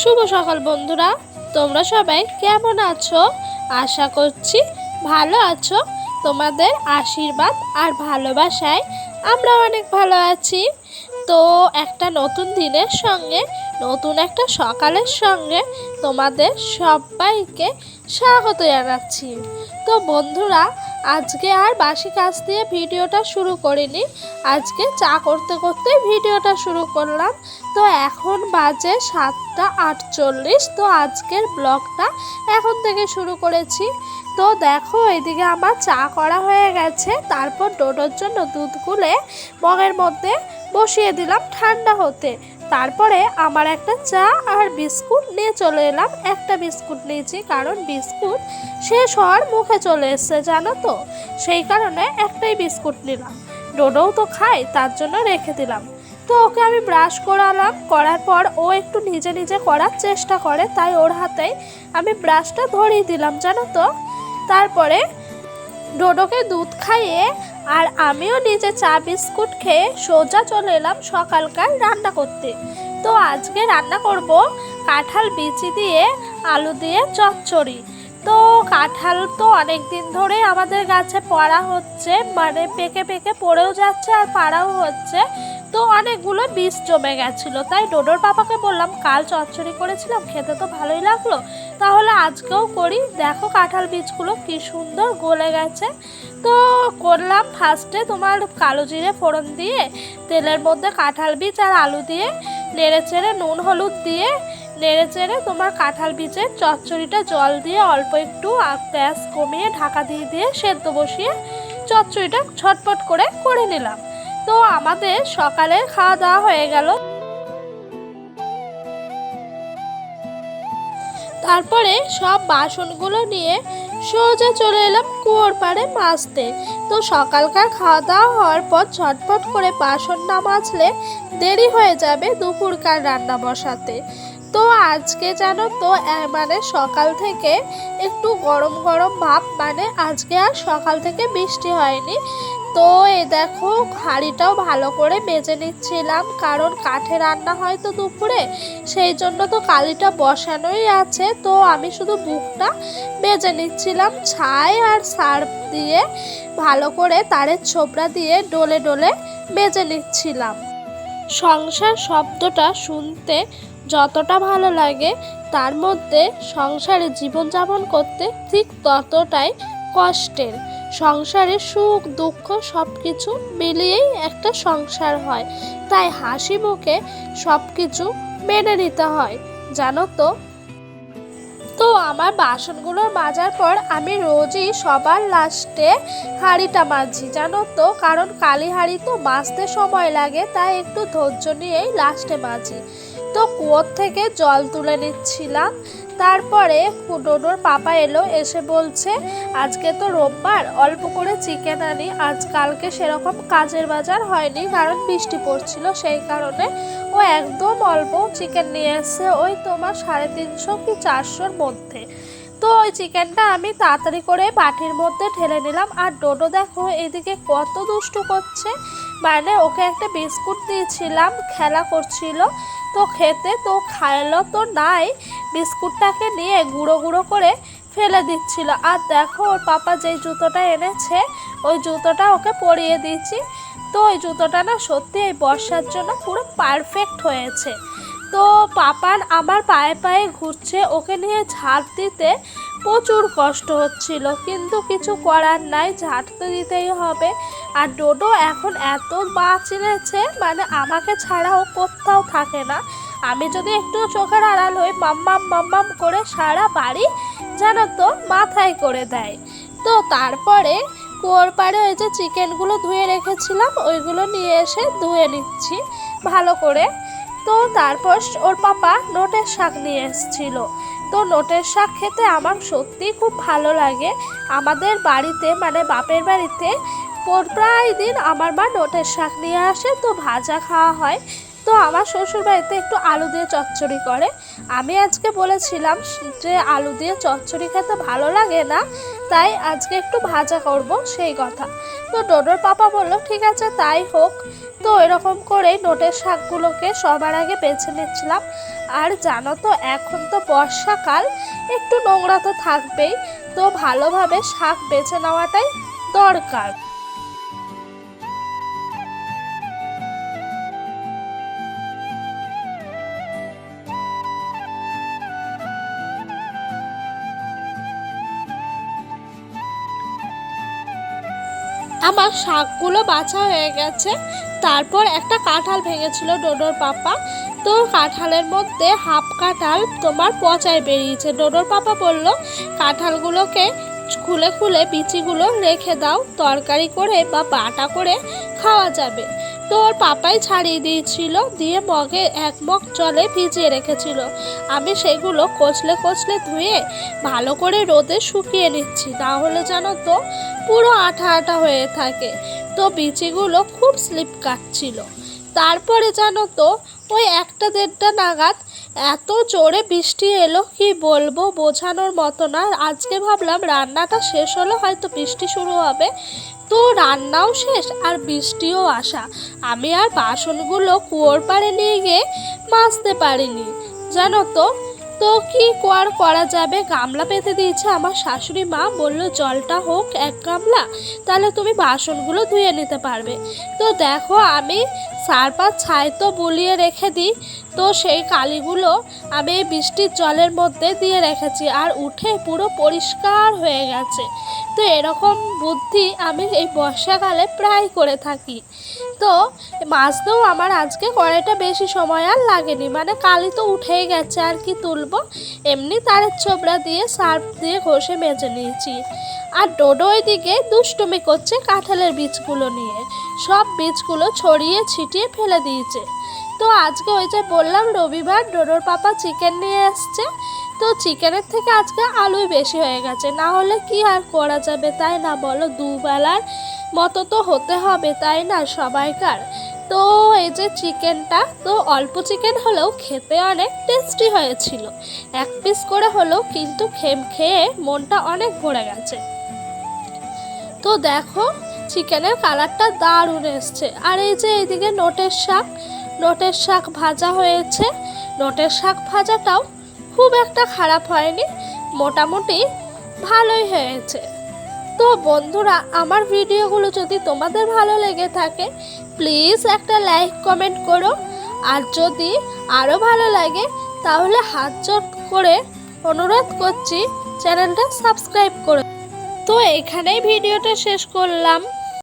শুভ সকাল বন্ধুরা। তোমরা সবাই কেমন আছো? আশা করছি ভালো আছো। তোমাদের আশীর্বাদ আর ভালোবাসায় আমরা অনেক ভালো আছি। তো একটা নতুন দিনের সঙ্গে, নতুন একটা সকালের সঙ্গে তোমাদের সবাইকে স্বাগত জানাচ্ছি। তো বন্ধুরা, আজকে আর বাসি কাজ দিয়ে ভিডিওটা শুরু করিনি। আজকে চা করতে করতে ভিডিওটা শুরু করলাম। তো এখন বাজে সাতটা আটচল্লিশ। তো আজকের ব্লগটা এখন থেকে শুরু করেছি। তো দেখো, এদিকে আমার চা করা হয়ে গেছে। তারপর ডোডোর জন্য দুধ গুলে মগের মধ্যে বসিয়ে দিলাম ঠান্ডা হতে। তারপরে আমার একটা চা আর বিস্কুট নিয়ে চলে এলাম। একটা বিস্কুট নিয়েছি কারণ বিস্কুট শেষ হওয়ার মুখে চলে এসছে, জানো তো? সেই কারণে একটাই বিস্কুট নিলাম। ডোডোও তো খায়, তার জন্য রেখে দিলাম। তো ওকে আমি ব্রাশ করালাম, করার পর ও একটু নিজে নিজে করার চেষ্টা করে, তাই ওর হাতেই আমি ব্রাশটা ধরিয়ে দিলাম, জানো তো? তারপরে ডোডোকে দুধ খাইয়ে আর আমিও নিজে চা বিস্কুট খেয়ে সোজা চলে এলাম সকালকার রান্না করতে। তো আজকে রান্না করব কাঁঠাল বিচি দিয়ে আলু দিয়ে চচ্চড়ি। তো কাঁঠাল তো অনেক দিন ধরে আমাদের গাছে পড়া হচ্ছে মানে পেকে পেকে পড়েও যাচ্ছে আর পাড়াও হচ্ছে। তো অনেকগুলো বীজ জমে গেছিল। তাই ডোডোর পাপাকে বললাম, কাল চচ্চড়ি করেছিলাম, খেতে তো ভালোই লাগল। তাহলে আজকেও করি। দেখো কাঁঠাল বীজগুলো কি সুন্দর গলে গেছে। তো করলাম ফার্স্টে তোমার কালো জিরে ফোড়ন দিয়ে, তেলের মধ্যে কাঁঠাল বীজ আর আলু দিয়ে, নেড়ে চেড়ে নুন, হলুদ দিয়ে, নেড়ে চেড়ে তোমার কাঁঠাল বীজের চচ্চড়িটা জল দিয়ে অল্প একটু গ্যাস কমিয়ে ঢাকা দিয়ে দিয়ে সেদ্ধ বসিয়ে চচ্চড়িটা ছটপট করে করে নিলাম। তো আমাদের সকালে খাওয়া দাওয়া হয়ে গেল। তারপরে সব বাসনগুলো নিয়ে সোজা চলে এলাম কুয়োর পাড়ে মাজতে। তো সকালকার খাওয়া দাওয়া হওয়ার পর ঝটপট করে বাসন না মাজলে দেরি হয়ে যাবে দুপুরকার রান্না বসাতে। তো আজকে জানো তো মানে সকাল থেকে একটু গরম গরম ভাব মানে আজকে আর সকাল থেকে বৃষ্টি হয়নি। তো এই দেখো, হাঁড়িটাও ভালো করে বেজে নিচ্ছিলাম, কারণ কাঠে রান্না হয় তো দুপুরে, সেই জন্য তো কালিটা বসানোই আছে, তো আমি শুধু বুকটা বেজে নিচ্ছিলাম ছাই আর সার্ফ দিয়ে ভালো করে তারের ছোবড়া দিয়ে ডলে ডলে বেজে নিচ্ছিলাম। সংসার শব্দটা শুনতে যতটা ভালো লাগে, তার মধ্যে সংসারে জীবনযাপন করতে ঠিক ততটাই কষ্টের। সংসারে সুখ, দুঃখ সব কিছু মিলিয়েই একটা সংসার হয়। তাই হাসি মুখে সব কিছু মেনে নিতে হয়, জানো তো? তো আমার বাসনগুলো মাজার পর আমি রোজই সবার লাস্টে হাঁড়িটা মাজি জানো তো? কারণ কালি হাঁড়ি তো মাজতে সময় লাগে, তাই একটু ধৈর্য নিয়েই লাস্টে মাজি তো কুয়োর থেকে জল তুলে নিচ্ছিলাম তারপরে ডোডোর পাপা এলো, এসে বলছে, আজকে তো রোববার, অল্প করে চিকেন আনি। আজ কালকে সেরকম কাজের বাজার হয়নি, কারণ বৃষ্টি পড়ছিল, সেই কারণে ও একদম অল্প চিকেন নিয়ে এসছে ওই তোমার সাড়ে তিনশো কি চারশোর মধ্যে। তো ওই চিকেনটা আমি তাড়াতাড়ি করে বাটির মধ্যে ঢেলে নিলাম। আর ডোডো দেখো, এদিকে কত দুষ্টু করছে। মানে ওকে একটা বিস্কুট দিয়েছিলাম, খেলা করছিল। তো খেতে তো খাইলো তো নাই বিস্কুটটাকে নিয়ে গুঁড়ো গুঁড়ো করে ফেলে দিচ্ছিল। আর দেখো, ওর পাপা যেই জুতোটা এনেছে, ওই জুতোটা ওকে পরিয়ে দিয়েছি। তো ওই জুতোটা না সত্যি এই বর্ষার জন্য পুরো পারফেক্ট হয়েছে। তো পাপান আমার পায়ে পায়ে ঘুরছে, ওকে নিয়ে ঝাড় দিতে প্রচুর কষ্ট হচ্ছিল। কিন্তু কিছু করার নাই ঝাড় তো দিতেই হবে। আর ডোডো এখন এত বা চিনেছে মানে আমাকে ছাড়া ও কোথাও থাকে না। আমি যদি একটু চোখের আড়াল হই মাম্মাম মাম্মাম করে সারা বাড়ি যেন তো মাথায় করে দেয়। তো তারপরে কুয়োর পাড়ে ওই যে চিকেনগুলো ধুয়ে রেখেছিলাম, ওইগুলো নিয়ে এসে ধুয়ে নিচ্ছি ভালো করে। তো তারপর ওর পাপা নোটের শাক নিয়ে এসেছিল। তো নোটের শাক খেতে আমার সত্যিই খুব ভালো লাগে। আমাদের বাড়িতে মানে বাপের বাড়িতে পর- প্রায় দিন আমার মা নোটের শাক নিয়ে আসে, তো ভাজা খাওয়া হয়। তো আমার শ্বশুর বাড়িতে একটু আলু দিয়ে চচ্চড়ি করে। আমি আজকে বলেছিলাম যে আলু দিয়ে চচ্চড়ি খেতে ভালো লাগে না, তাই আজকে একটু ভাজা করব সেই কথা। তো ডোডোর পাপা বলল, ঠিক আছে, তাই হোক। তো এরকম করে নোটের শাকগুলোকে সবার আগে বেছে নিচ্ছিলাম। আর জানো তো, এখন তো বর্ষাকাল, একটু নোংরা তো থাকবেই, তো ভালোভাবে শাক বেছে নেওয়াটাই দরকার। আমার শাকগুলো বাছা হয়ে গেছে। তারপর একটা কাঁঠাল ভেঙেছিল ডোডোর পাপা। তো কাঁঠালের মধ্যে হাফ কাঁঠাল তোমার পচায় বেরিয়েছে। ডোডোর পাপা বলল, কাঁঠালগুলোকে খুলে খুলে বিচিগুলো রেখে দাও। তরকারি করে বা বাটা করে খাওয়া যাবে। তো ওর পাপাই ছাড়িয়ে দিয়েছিল, দিয়ে মগে এক মগ জলে ভিজিয়ে রেখেছিল। আমি সেগুলো কচলে কচলে ধুয়ে ভালো করে রোদে শুকিয়ে নিচ্ছি, না হলে জানো তো পুরো আঠা আঠা হয়ে থাকে। তো বিচিগুলো খুব স্লিপ কাটছিল। তারপরে জানো তো ওই একটা দেড়টা নাগাদ এত জোরে বৃষ্টি এলো, কি বলব বোঝানোর মতো না। আজকে ভাবলাম রান্নাটা শেষ হলে হয়তো বৃষ্টি শুরু হবে। তো রান্নাও শেষ আর বৃষ্টিও আসা। আমি আর বাসনগুলো কুয়োর পাড়ে নিয়ে গিয়ে মাজতে পারিনি। জানো তো তো কি আর করা যাবে? গামলা পেতে দিয়েছে আমার শাশুড়ি মা। বলল, জলটা হোক, এক গামলা। তাহলে তুমি বাসনগুলো ধুয়ে নিতে পারবে। তো দেখো, আমি চার পাঁচ ছাই তো বুলিয়ে রেখে দিই। তো সেই কালিগুলো আমি বৃষ্টির জলের মধ্যে দিয়ে রেখেছি। আর উঠে পুরো পরিষ্কার হয়ে গেছে। তো এরকম বুদ্ধি আমি এই বর্ষাকালে প্রায় করে থাকি। তো মাছতেও আমার আজকে কড়াইটা বেশি সময় আর লাগেনি। মানে কালি তো উঠেই গেছে, আর কি তুলবো? এমনি তারের ছোবড়া দিয়ে, সার্ফ দিয়ে ঘষে মেজে নিয়েছি। আর ডোডো ওইদিকে দুষ্টুমি করছে কাঁঠালের বীজগুলো নিয়ে। সব বীজগুলো ছড়িয়ে ছিটিয়ে ফেলে দিয়েছে। তো আজকে ওই যে বললাম, রবিবার ডোডোর পাপা চিকেন নিয়ে এসছে। তো চিকেনের থেকে আজকে আলুই বেশি হয়ে গেছে। না হলে কি আর করা যাবে, তাই না বলো? দুবেলার মতো তো হতে হবে, তাই না সবাইকার? তো এই যে চিকেনটা, তো অল্প চিকেন হলেও খেতে অনেক টেস্টি হয়েছিল। এক পিস করে হলেও কিন্তু খেম খেয়ে মনটা অনেক ভরে গেছে। তো দেখো, চিকেনের কালারটা দারুণ এসছে। আর এই যে এইদিকে নোটের শাক নোটের শাক ভাজা হয়েছে। নোটের শাক ভাজাটাও খুব একটা খারাপ হয়নি, মোটামুটি ভালোই হয়েছে। তো বন্ধুরা, আমার ভিডিওগুলো যদি তোমাদের ভালো লেগে থাকে প্লিজ একটা লাইক কমেন্ট করো। আর যদি আরও ভালো লাগে, তাহলে হাত জোট করে অনুরোধ করছি, চ্যানেলটা সাবস্ক্রাইব করো। তো এখানেই ভিডিওটা শেষ করলাম।